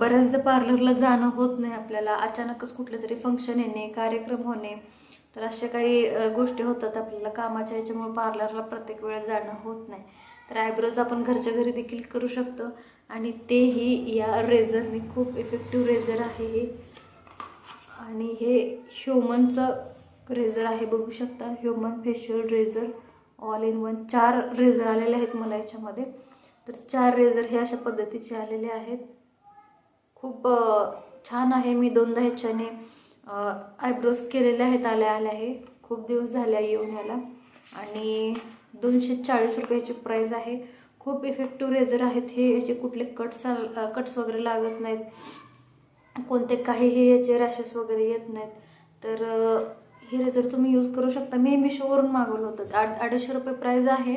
बऱ्याचदा पार्लरला जाणं होत नाही आपल्याला. अचानकच कुठलं तरी फंक्शन येणे कार्यक्रम होणे. तर अशा काही गोष्टी होतात आपल्याला. कामाच्या ह्याच्यामुळे पार्लरला प्रत्येक वेळेस जाणं होत नाही. तर आयब्रोज आपण घरच्या घरी देखील करू शकतो. आणि तेही या रेझरने खूप इफेक्टिव्ह रेझर आहे हे. आणि हे ह्युमनचं रेझर आहे बघू शकता. Human facial razor all in one चार रेझर आलेले आहेत मला याच्यामध्ये. तर चार रेझर हे अशा पद्धतीचे आलेले आहेत. खूप छान आहे. मी दोनदा ह्याच्याने आयब्रोज केलेले आहेत आल्या आल्या आहे खूप दिवस झाले येऊन याला आणि दोनशे चाळीस रुपयाची प्राईज आहे. खूप इफेक्टिव्ह रेझर आहेत हे. याचे कुठले कट्स कट्स वगैरे लागत नाहीत. कोणते काही हे याचे रॅशेस वगैरे येत नाहीत. तर हे रेझर तुम्ही यूज करू शकता. मी मिशोवरून मागवलं होतं. आठ अडीचशे रुपये प्राईज आहे.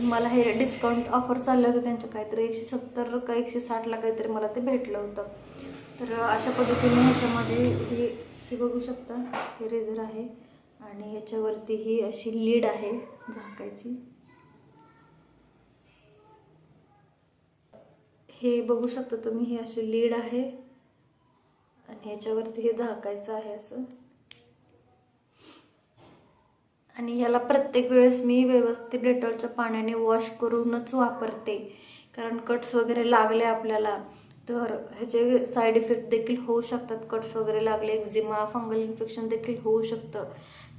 मला हे डिस्काउंट ऑफर चाललं होतं त्यांचं काहीतरी एकशे सत्तर का एकशे साठला काहीतरी मला ते भेटलं होतं. तर अशा पद्धतीने ह्याच्यामध्ये हे हे बघू शकता हे रेझर आहे आणि ह्याच्यावरती ही अशी लीड आहे झाकायची. हे बघू शकता तुम्ही ही अशी लीड आहे आणि ह्याच्यावरती हे झाकायचं आहे असं. आणि ह्याला प्रत्येक वेळेस मी व्यवस्थित डेटॉलच्या पाण्याने वॉश करूनच वापरते. कारण कट्स वगैरे लागले आपल्याला तर ह्याचे साईड इफेक्ट देखील होऊ शकतात. कट्स वगैरे लागले एक्झिमा फंगल इन्फेक्शन देखील होऊ शकतं.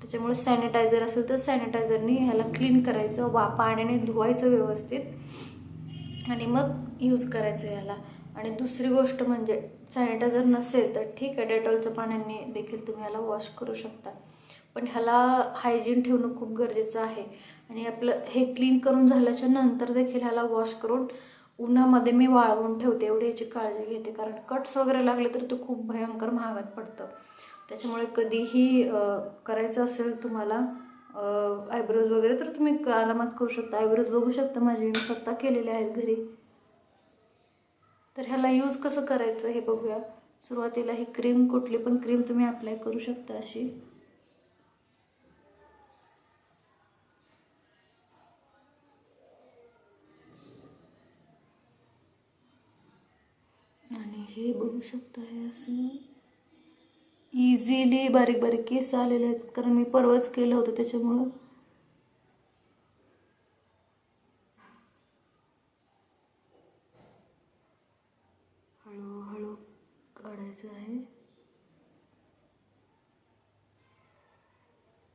त्याच्यामुळे सॅनिटायझर असेल तर सॅनिटायझरने ह्याला क्लीन करायचं वा पाण्याने धुवायचं व्यवस्थित. आणि मग यूज करायचं ह्याला. आणि दुसरी गोष्ट म्हणजे सॅनिटायझर नसेल तर ठीक आहे डेटॉलच्या पाण्याने देखील तुम्ही याला वॉश करू शकता. पण ह्याला हायजीन ठेवणं खूप गरजेचं आहे. आणि आपलं हे क्लीन करून झाल्याच्यानंतर देखील ह्याला वॉश करून उन्हामध्ये मी वाळवून ठेवते. एवढी याची काळजी घेते. कारण कट्स वगैरे लागले तर ते खूप भयंकर महागात पडतं. त्याच्यामुळे कधीही करायचं असेल तुम्हाला आयब्रोज वगैरे तर तुम्ही आरामात करू शकता. आयब्रोज बघू शकता माझे. मी स्वतः केलेले आहेत घरी. तर ह्याला यूज कसं करायचं हे बघूया. सुरुवातीला ही क्रीम कुठली पण क्रीम तुम्ही अप्लाय करू शकता अशी आणि हे बघू शकता हे असं इझिली बारीक बारीक केस आलेले आहेत. कारण मी परवाच केलं होतं त्याच्यामुळं. हळूहळू काढायचं आहे.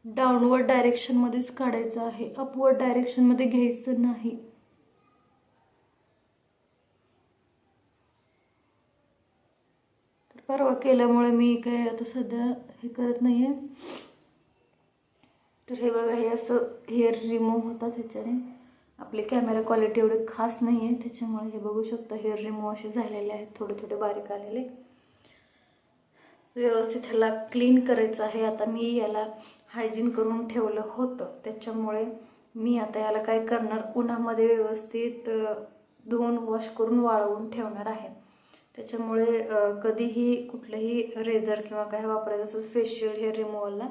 डाऊनवर्ड डायरेक्शनमध्येच काढायचं आहे. अपवर्ड डायरेक्शनमध्ये घ्यायचं नाही. परवा केल्यामुळे मी काय आता सध्या हे करत नाही आहे तर हे बघा हे असं हेअर रिमूव्ह होतात ह्याच्याने. आपली कॅमेरा क्वालिटी एवढी खास नाही आहे त्याच्यामुळे हे बघू शकता हेअर रिमूव्ह असे झालेले आहेत थोडे थोडे बारीक आलेले. व्यवस्थित ह्याला क्लीन करायचं आहे. आता मी याला हायजीन करून ठेवलं होतं. त्याच्यामुळे मी आता याला काय करणार? उन्हामध्ये व्यवस्थित धुवून वॉश करून वाळवून ठेवणार आहे. त्याच्यामुळे कधीही कुठलंही रेझर किंवा काय वापरायचं असेल फेशियल हेअर रिमूव्हलला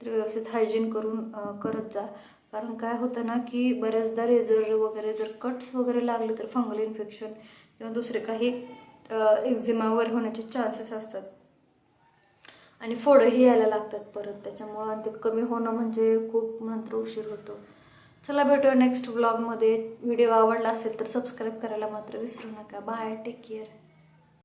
तर व्यवस्थित हायजीन करून करत जा. कारण काय होतं ना की बऱ्याचदा रेझर वगैरे जर कट्स वगैरे लागले तर फंगल इन्फेक्शन किंवा दुसरे काही एक्झिमावर होण्याचे चान्सेस असतात. आणि फोडंही यायला लागतात परत. त्याच्यामुळं आणि ते कमी होणं म्हणजे खूप नंतर उशीर होतो. चला भेटूया नेक्स्ट व्लॉगमध्ये व्हिडिओ आवडला असेल तर सबस्क्राईब करायला मात्र विसरू नका. Bye take care